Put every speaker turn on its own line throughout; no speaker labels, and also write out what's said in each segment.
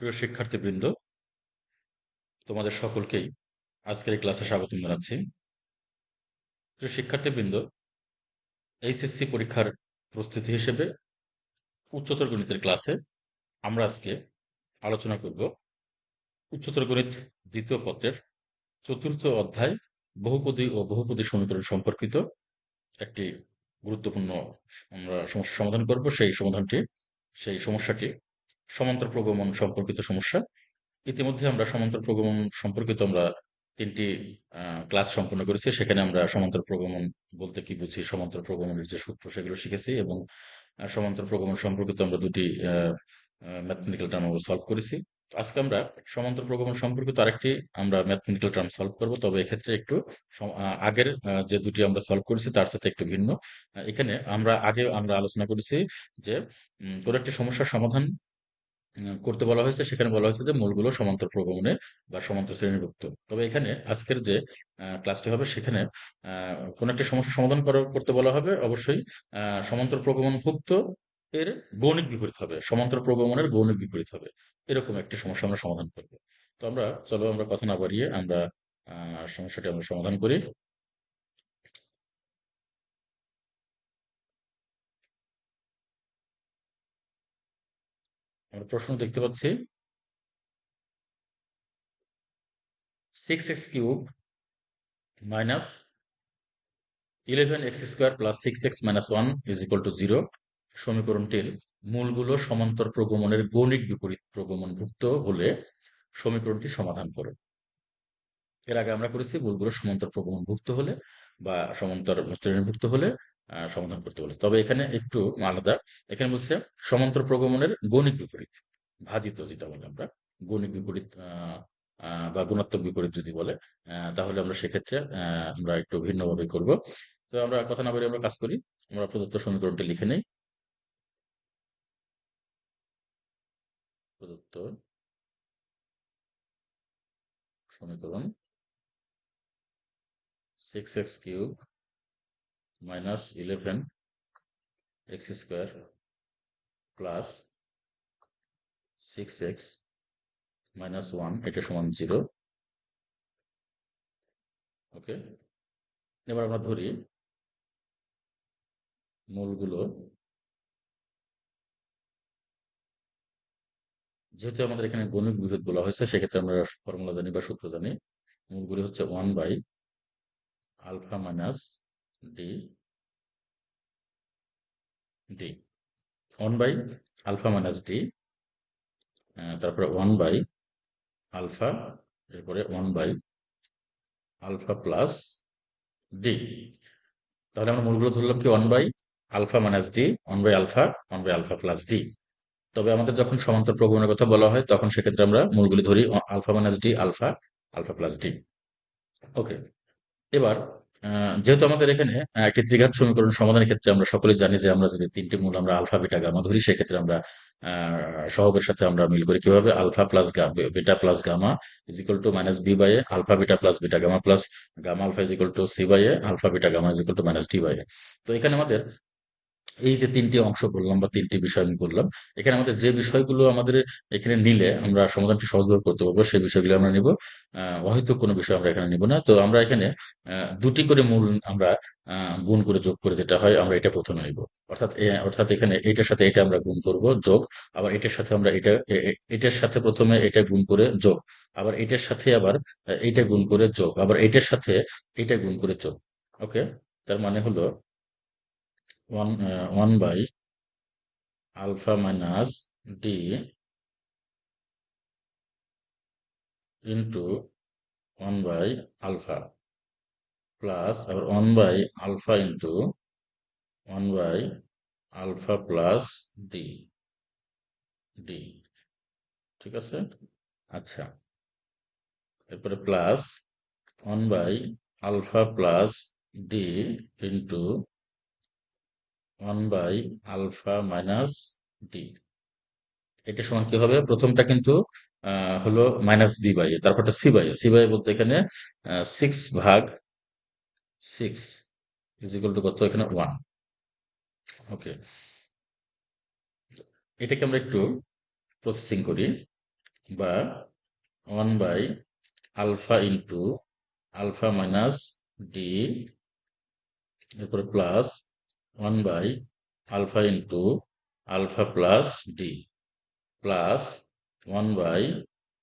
প্রিয় শিক্ষার্থীবৃন্দ, তোমাদের সকলকেই আজকের এই ক্লাসে স্বাগত জানাচ্ছি। প্রিয় শিক্ষার্থীবৃন্দ, এইচএসসি পরীক্ষার প্রস্তুতি হিসেবে উচ্চতর গণিতের ক্লাসে আমরা আজকে আলোচনা করব। উচ্চতর গণিত দ্বিতীয় পত্রের চতুর্থ অধ্যায় বহুপদী ও বহুপদী সমীকরণ সম্পর্কিত একটি গুরুত্বপূর্ণ আমরা সমস্যা সমাধান করব। সেই সমাধানটি, সেই সমস্যাটি সমান্তর প্রগমন সম্পর্কিত সমস্যা। ইতিমধ্যে আমরা সমান্তর প্রগমন সম্পর্কিত আমরা তিনটি ক্লাস সম্পন্ন করেছি। সেখানে আমরা সমান্তর প্রগমন বলতে কি বুঝি? সমান্তর প্রগমনের যে সূত্র, সেগুলো শিখেছি এবং সমান্তর প্রগমন সম্পর্কিত আমরা দুটি ম্যাথমেটিক্যাল টার্ম আমরা সলভ করেছি। আজকে আমরা সমান্তর প্রগমন সম্পর্কিত আরেকটি আমরা ম্যাথমেটিক্যাল টার্ম সলভ করব। তবে এক্ষেত্রে একটু আগের যে দুটি আমরা সলভ করেছি তার সাথে একটু ভিন্ন। এখানে আমরা আগে আমরা আলোচনা করেছি যে কোনো একটি সমস্যার সমাধান করতে বলা হয়েছে, সেখানে বলা হয়েছে যে মূলগুলো সমান্তর প্রগমনে বা সমান্তর শ্রেণীভুক্ত। তবে এখানে আজকের যে ক্লাসটি হবে, সেখানে কোন একটা সমস্যা সমাধান করতে বলা হবে। অবশ্যই সমান্তর প্রগমন ভুক্ত এর গৌণিক বিপরীত হবে, সমান্তর প্রগমনের গৌণিক বিপরীত হবে। এরকম একটি সমস্যা আমরা সমাধান করব। তো আমরা, চলো আমরা কথা না বাড়িয়ে আমরা সমস্যাটি আমরা সমাধান করি। আমরা প্রশ্ন দেখতে পাচ্ছি। Six x cube minus eleven x square plus six x minus one is equal to zero সমীকরণটির মূলগুলো সমান্তর প্রগমনের গৌণিক বিপরীত প্রগমনভুক্ত হলে সমীকরণটি সমাধান করো। এর আগে আমরা করেছি, মূলগুলো সমান্তর প্রগমনভুক্ত হলে বা সমান্তর শ্রেণীভুক্ত হলে সমাধান করতে বলেছে। তবে এখানে একটু আলাদা। এখানে বলছে, সমান্তর প্রগমনের গণিক বিপরীত, ভাজিত যেটা বলে আমরা, গণিক বিপরীত বা গুণাত্মক বিপরীত যদি বলে তাহলে আমরা সেক্ষেত্রে আমরা একটু ভিন্নভাবে করব। তো আমরা কথা না বলে আমরা কাজ করি। আমরা প্রদত্ত সমীকরণটা লিখে নেই। প্রদত্ত সমীকরণ six x cube minus eleven x square plus six x minus one এটা সমান জিরো ওকে এবার আমরা ধরি মূলগুলো। যেহেতু আমাদের এখানে গণিত বিরোধ বলা হয়েছে, সেক্ষেত্রে আমরা ফর্মুলা জানি বা সূত্র জানি। মূলগুলি হচ্ছে one by alpha minus D D one by alpha minus D তারপরে ওয়ান বাই আলফা এরপরে one by alpha plus D তাহলে আমরা মূলগুলো ধরলাম কি? One by alpha minus D one by alpha one by alpha plus D তবে আমাদের যখন সমান্তর প্রগমনের কথা বলা হয়, তখন সেক্ষেত্রে আমরা মূলগুলি ধরি alpha minus D alpha alpha plus D okay এবার যেহেতু আমাদের এখানে একটি ত্রিঘাত সমীকরণ সমাধানের ক্ষেত্রে আমরা সকলে জানি যে আমরা যদি তিনটি মূল আমরা আলফা, বিটা, গামা ধরি, সেক্ষেত্রে আমরা সহগের সাথে আমরা মিল করি কীভাবে? Alpha plus beta plus gamma is equal to minus B by A alpha, beta plus beta, gamma plus gamma alpha is equal to C by A alpha, beta, gamma is equal to minus D by A তো এখানে আমাদের এই যে তিনটি অংশ বললাম বা তিনটি বিষয় আমি বললাম এখানে আমাদের যে বিষয়গুলো আমাদের এখানে নিলে আমরা সমাধানটি সহজভাবে করতে পারব, সেই বিষয়গুলো আমরা নিব। হয়তো কোনো বিষয় আমরা এখানে নিব না। তো আমরা এখানে দুটি করে মূল আমরা গুণ করে যোগ করে যেটা হয় আমরা এটা প্রথমে নিব। অর্থাৎ অর্থাৎ এখানে এটার সাথে এটা আমরা গুণ করব, যোগ। আবার এটার সাথে আমরা এটা এটার সাথে প্রথমে এটা গুণ করে যোগ। আবার এটার সাথে আবার এইটা গুণ করে যোগ। আবার এটার সাথে এটা গুণ করে যোগ। ওকে? তার মানে হলো one one by alpha minus D into one by alpha plus, আবার one by alpha into one by alpha plus D D, ঠিক আছে? আচ্ছা এরপরে plus one by alpha plus D into one by alpha minus D এটা সমান কি হবে? প্রথমটা কিন্তু হলো মাইনাস বি বাই তারপরটা সি বাই সি বাই বলতে এখানে সিক্স ভাগ সিক্স ইজ ইকুয়াল টু কত? এখানে ওয়ান ওকে এটাকে আমরা একটু প্রসেসিং করি, বা one by alpha into alpha minus D এরপরে plus one by alpha into alpha plus D plus one by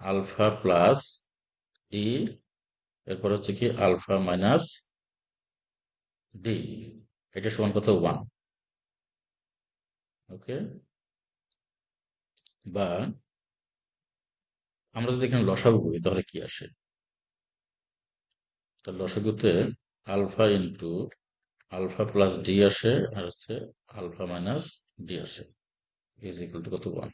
alpha plus D, এরপর হচ্ছে কি আলফা মাইনাস ডি। এটা সমান কত ওয়ান। ওকে? বা আমরা যদি এখানে লসাগু করি, তাহলে কি আসে? লসাগুতে alpha into alpha plus D আসে আর হচ্ছে আলফা মাইনাস ডি আসে। ইজ ইকুয়াল টু কত ওয়ান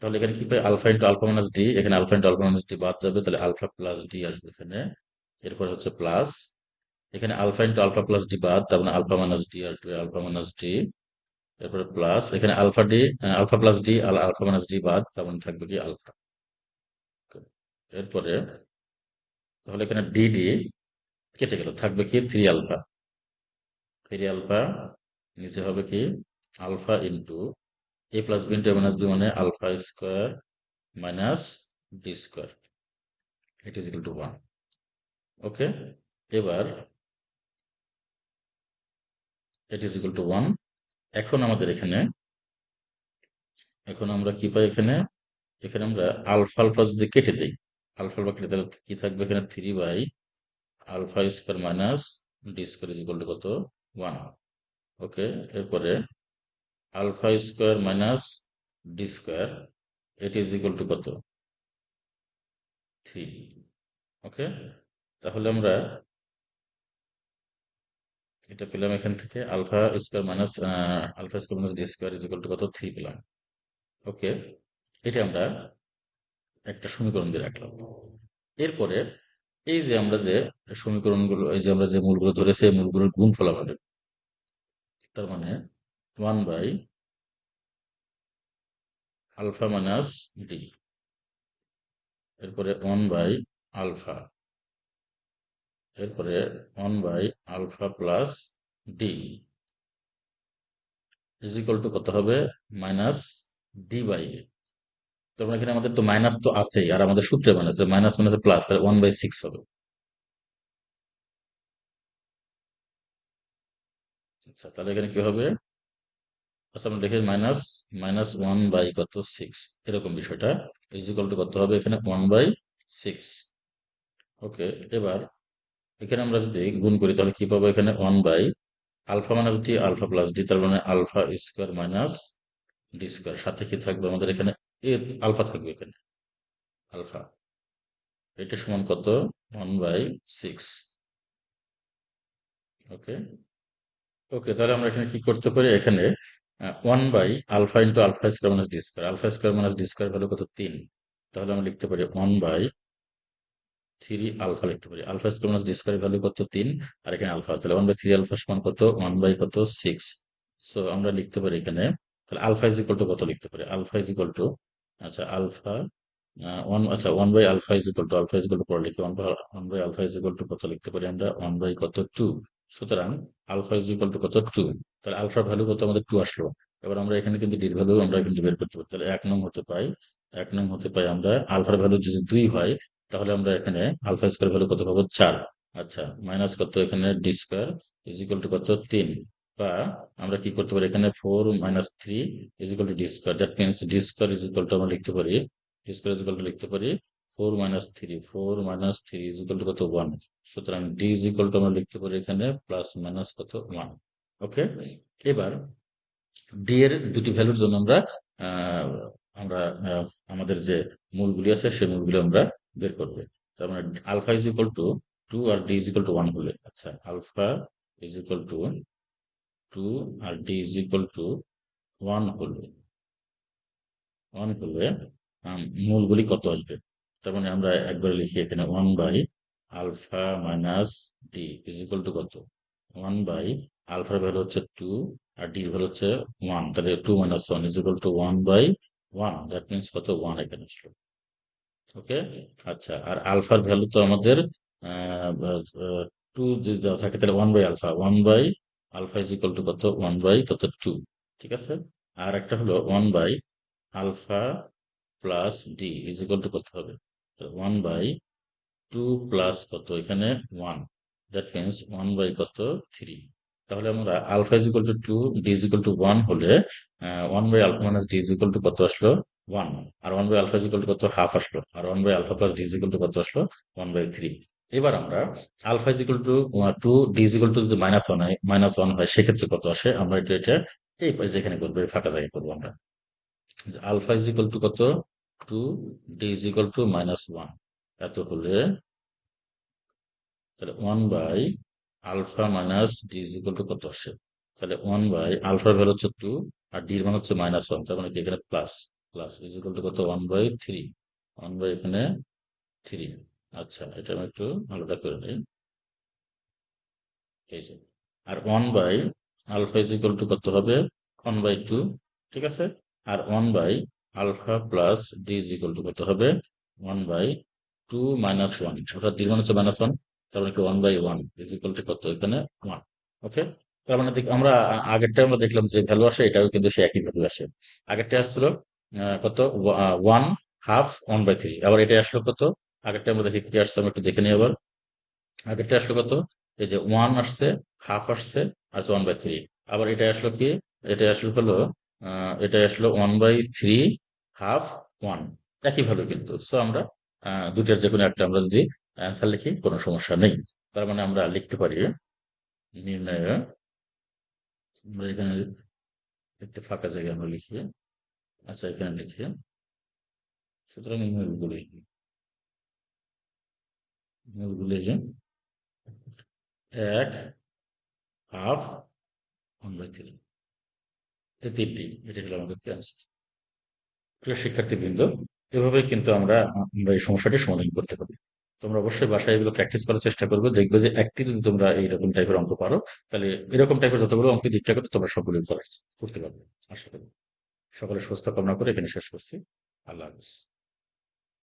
তাহলে এখানে কি পাই? Alpha into alpha minus D, এখানে alpha into alpha minus D বাদ যাবে, তাহলে আলফা প্লাস ডি আসবে এখানে। এরপর হচ্ছে প্লাস। এখানে alpha into alpha plus D বাদ, তার মানে আলফা মাইনাস ডি আসবে, আলফা মাইনাস ডি। এরপরে প্লাস, এখানে alpha D alpha plus D আর আলফা মাইনাস ডি বাদ, তার মানে থাকবে কি আলফা। এরপরে, তাহলে এখানে ডি ডি কেটে গেল, থাকবে কি থ্রি আলফা। থ্রি আলফা নিচে হবে কি? Alpha into A plus B minus B মানে alpha square minus D square it is equal to one okay এবার it is equal to one এখন আমাদের এখানে, এখন আমরা কি পাই এখানে? এখানে আমরা আলফা আলফা যদি কেটে দিই, আলফা আলফা কেটে তাহলে কি থাকবে এখানে? Three by alpha square minus D square is to কত? ওয়ান। ওকে, এরপরে alpha square minus D square, এটি ইজ ইকুয়াল টু কত? থ্রি। ওকে, তাহলে আমরা এটা পেলাম এখান থেকে, alpha square minus alpha square minus D square is equal to কত? থ্রি পেলাম। ওকে, এটা আমরা একটা সমীকরণ দিয়ে রাখলাম। এরপরে এই যে আমরা যে সমীকরণগুলো, এই যে আমরা যে মূলগুলো ধরেছি মূলগুলোর গুণফল আমাদের তার মানে one by alpha minus d. এরপরে ওয়ান বাই আলফা। এরপরে one by alpha plus d. Is equal to কত হবে? Minus d by a. তার মানে এখানে আমাদের তো মাইনাস তো আছেই, আর আমাদের সূত্রে মাইনাস মাইনাস মাইনাস প্লাস, তাহলে ওয়ান বাই সিক্স হবে। আচ্ছা তাহলে এখানে কি হবে? আচ্ছা আমরা দেখি মাইনাস মাইনাস ওয়ান বাই কত? সিক্স এরকম বিষয়টা। ইজ ইকুয়াল টু কত হবে? এখানে ওয়ান বাই সিক্স ওকে এবার এখানে আমরা যদি গুণ করি, তাহলে কি পাবো এখানে? One by alpha minus d alpha plus d তার মানে alpha square minus d square সাথে কি থাকবে? আমাদের এখানে এ আলফা থাকবে এখানে। আলফা এটা সমান কত? One by six okay okay তাহলে আমরা এখানে কি করতে পারি? এখানে one by alpha into alpha square minus d square alpha square minus d square value কত? তিন। তাহলে আমরা লিখতে পারি ওয়ান বাই থ্রি আলফা লিখতে পারি। Alpha square minus d square value কত? তিন। আর এখানে আলফা তাহলে ওয়ান বাই থ্রি আলফা সমান কত? ওয়ান বাই কত? সিক্স সো আমরা লিখতে পারি এখানে, তাহলে আলফা ইজ ইকুয়াল টু কত লিখতে পারি? আলফা ইজ ইকুয়াল টু আচ্ছা আলফা ওয়ান আচ্ছা one by alpha is equal to alpha is equal to পরে লিখি। One by one by alpha is equal to কত লিখতে পারি আমরা? ওয়ান বাই কত? টু সুতরাং আলফা ইজ ইকুয়াল টু কত? টু তাহলে আলফার ভ্যালু কত? আমাদের টু আসলো। এবার আমরা এখানে কিন্তু ডির ভ্যালু আমরা কিন্তু বের করতে পারি। তাহলে এক নং হতে পাই, এক নং হতে পাই আমরা আলফার ভ্যালু যদি দুই হয়, তাহলে আমরা এখানে আলফা স্কোয়ার ভ্যালু কত পাবো? চার। আচ্ছা মাইনাস কত এখানে? D square is equal to কত? তিন। বা আমরা কি করতে পারি? এখানে four minus three is equal to d square that means d square is equal to আমরা লিখতে পারি d square is equal to লিখতে পারি four minus three, four minus three is equal to কত? ওয়ান। সুতরাং ডি ইজ ইকুয়াল টু আমরা লিখতে পারি এখানে প্লাস মাইনাস কত? ওয়ান। ওকে? এবার ডি এর দুটি ভ্যালুর জন্য আমরা আমরা আমাদের যে মূলগুলি আছে, সেই মূলগুলি আমরা বের করব। তার মানে alpha is equal to two R d is equal to one হলে। আচ্ছা alpha is equal to two R d is equal to one হলে। ওয়ান হলে মূলগুলি কত আসবে? তার মানে আমরা একবার লিখি এখানে one by alpha minus d is equal to কত? ওয়ান বাই আলফার ভ্যালু হচ্ছে টু আর ডি ভ্যালু হচ্ছে ওয়ান তাহলে two minus one is equal to one by one that means কত? ওয়ান এখানে আসলো। ওকে আচ্ছা আর আলফার ভ্যালু তো আমাদের টু যদি দেওয়া থাকে, তাহলে one by alpha one by alpha is equal to কত? ওয়ান বাই কত? টু ঠিক আছে? আর একটা হলো one by alpha plus d is equal to কত হবে? ওয়ান বাই টু প্লাস কত? এখানে one that means one by কত? থ্রি তাহলে আমরা alpha is equal to two d is equal to one হলে one by alpha minus d is equal to কত আসলো? One R one by alpha is equal to কত? Half আসলো। আর one by alpha plus d is equal to কত আসলো? One by three এবার আমরা alpha is equal to two d is equal to যদি minus one হয় minus one হয়, সেক্ষেত্রে কত আসে? আমরা এটা এটা, এই যেখানে করব ফাঁকা জায়গায় করব আমরা। আলফা ইজ ইকুয়াল টু কত? Two d is equal to minus one এত হলে তাহলে one by alpha minus d is equal to কত আসে? তাহলে ওয়ান বাই আলফার ভ্যালু হচ্ছে টু আর ডির মান হচ্ছে মাইনাস ওয়ান তার মানে কি এখানে plus plus is equal to কত? One by three one by এখানে থ্রি আচ্ছা এটা আমি একটু আলাদা করে নিই। এই যে, আর one by alpha is equal to কত হবে? ওয়ান বাই টু ঠিক আছে? আর one by alpha plus d is equal to কত হবে? One by two minus one অর্থাৎ ডির মান মাইনাস ওয়ান তার মানে কি one by one is equal to কত এখানে? ওয়ান ওকে তার মানে আমরা আগেরটা আমরা দেখলাম যে ভ্যালু আসে, এটাও কিন্তু সে একই ভ্যালু আসে। আগেরটা আসছিল কত? One half one by three আবার এটা আসলো কত? আগেরটা আমরা দেখি কি আসছে, আমরা একটু দেখে নিই আবার। আগেরটা আসলো কত? এই যে ওয়ান আসছে হাফ আসছে, আর ওয়ান বাই থ্রি আবার এটা আসলো কি? এটা আসলো হলো এটা আসলো one by three half one একইভাবে কিন্তু। সো আমরা দুটার যে কোনো একটা আমরা যদি অ্যান্সার লিখি, কোনো সমস্যা নেই। তার মানে আমরা লিখতে পারি নির্ণয়, আমরা এখানে একটু ফাঁকা জায়গায় আমরা লিখি। আচ্ছা এখানে লিখি। সুতরাং ইমেলগুলি ইমেলগুলি এক হাফ ওয়ান বাই থ্রি এই তিনটি, এটা হলো আমাদের অ্যান্সার প্রিয় শিক্ষার্থীবৃন্দ এভাবে কিন্তু আমরা আমরা এই সমস্যাটি সমাধান করতে পারি। তোমরা অবশ্যই বাসায় এগুলো প্র্যাকটিস করার চেষ্টা করবে। দেখবে যে একটি যদি তোমরা এইরকম টাইপের অঙ্ক পারো, তাহলে এরকম টাইপের যতগুলো অঙ্ক দিকটা করে তোমরা সবগুলো করতে পারবে। আশা করি। সকলে সুস্থ কামনা করে এখানে শেষ করছি। আল্লাহ হাফিজ।